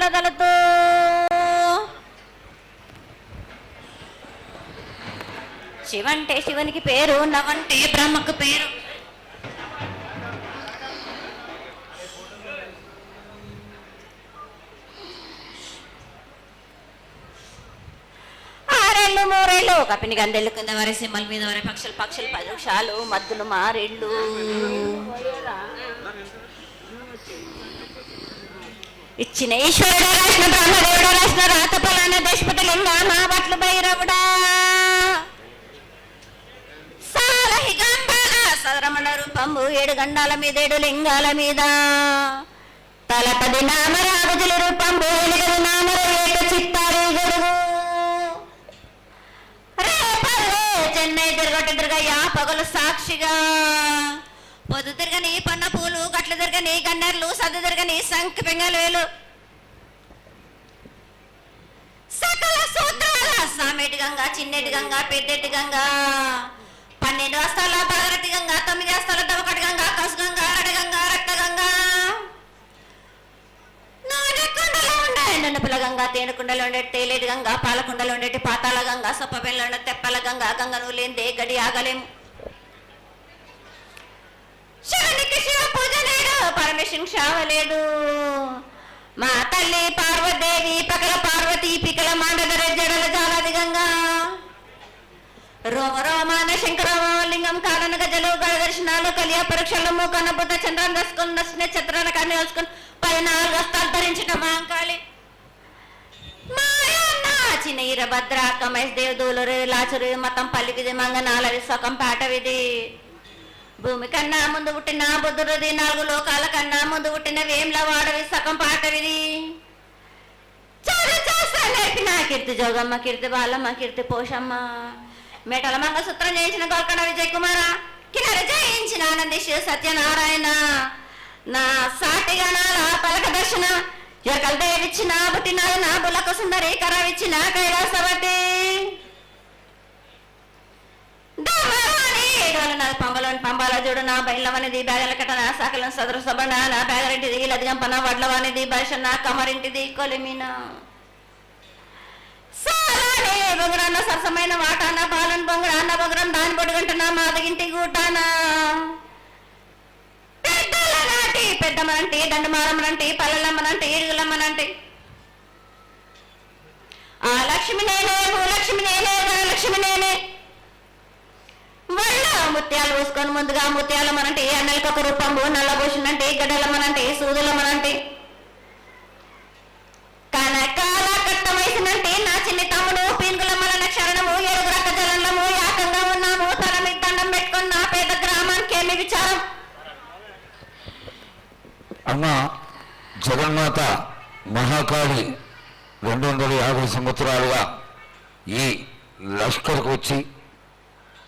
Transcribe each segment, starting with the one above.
తులదలతో శివంటే శివునికి పేరు నవంటే బ్రహ్మకు పేరు. ఆరేళ్ళు మూరేళ్ళు. కపిని గందెళ్ళు కింద వరే సింహల మీద వరే పక్షులు పక్షులు పలుక్షాలు మద్దులు మారేళ్ళు. ఇచ్చిన ఈశ్వరుడు రాసిన బ్రహ్మదేవుడు రాసిన రాత పలాన దేశపతి లింగా మా బట్లు భైరవుడా సాలహిగంగా రూపంబు ఏడు గండాల మీద ఏడు లింగాల మీద. తలపది నామరాగుజుల రూపంబు ఎలుగది నామర ఏక చిత్తారు గొడుగు రేపల్లే చెన్నై తిరగట తిరగయ్యా పగలు సాక్షిగా. పొద్దు తిరగని పన్న పూలు గట్లు తిరగని గన్నెర్లు సద్దు తిరగని సంక పెంగలేలు సకల సూత్రాల సామెటి గంగా చిన్నటి గంగా పెద్దటి గంగా. పన్నెండు అస్తాల పగరటి గంగా తొమ్మిది వస్తాల దవకటి గంగా కసు గంగా అడగంగా రక్త గంగా. గంగా తేనెకుండలో ఉండేటి తేలేటి గంగా పాలకుండలో ఉండేటి పాతాల గంగా సొప్ప బెల్ల ఉండే తెప్పల గంగా గంగ నువ్వు లేనిదే గడి ఆగలేము పరమేశ్వరుని మా తల్లి పార్వదేవి పకల పార్వతి పికల మాండదర జడల జాలాదిగంగా. రోమ రోమాన శంకరలింగం కారణ గజలు దర్శనాలు కలియ పరీక్షలు మూకన బుద్ధ చంద్రం దసుకుని నచ్చిన చిత్రాల కానీ వేసుకుని పది నాలుగు వస్తాలు ధరించిన మాంకాళి మాయన్న చిన్న ఈరభద్ర కమేష్ దేవ్ దూలరు లాచురు మతం పల్లివిది మంగనాలవి పాట విధి భూమి కన్నా ముందు పుట్టిన బుద్ధుడిది నాలుగు లోకాల కన్నా ముందు పుట్టిన వేమ్ల వాడవి సగం పాటవిది. చాలా చేస్తా నేర్పిన కీర్తి జోగమ్మ కీర్తి బాలమ్మ కీర్తి పోషమ్మ. మేటల మంగళసూత్రం చేయించిన గోల్కొండ విజయ్ కుమార కిన్నర జయించిన ఆనందేశ్వర సత్యనారాయణ. నా సాటిగా నా పలక దర్శన. ఎరకల దేవిచ్చిన పుట్టిన నా బుల్లక సుందరి కరవిచ్చిన కైలాసవతి. పొంగలు పంబాల చూడు నా సకలం సదరు సబణ నా బ్యాగరింటిది లదిగంపన వడ్లవానిది బర్షన్న కమరింటిది కొలిమిన. సాలానే బొంగరాన్న సరసమైన వాటాన బాలన్ బొంగరాన్న బొంగరం దాని పొడుగంటున్నా మాదగింటి గూటాన. పెద్దల నాటి పెద్దమ్మనంటి దండమారమ్మనంటి పల్లెలమ్మనంటి ఇరుగులమ్మనంటి ముత్యాలు పోసుకొని ముందుగా ముత్యాలు అన్నలకొక రూపము నల్లభూషణంటే రూపంబు నల్లబోషునంటే గడ్డలమ్మనంటే సూదులమ్మనంటే కనకాల కట్టమేసినంటే నా చిన్ని తమ్ముడు పీనుగులమ్మల క్షరణము ఏడుగురు అక్క జలంలము యాకంగా ఉన్నాము. తల మీద దండం పెట్టుకుని నా పేద గ్రామానికి ఏమి విచారం? అమ్మ జగన్మాత మహాకాళి రెండు వందల యాభై సంవత్సరాలుగా ఈ లష్కర్కు వచ్చి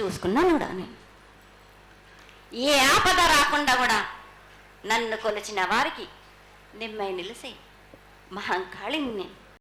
చూసుకున్నాను కూడా నేను ఏ ఆపద రాకుండా కూడా నన్ను కొలిచిన వారికి నిమ్మై నిలిసి మహంకాళిని నేను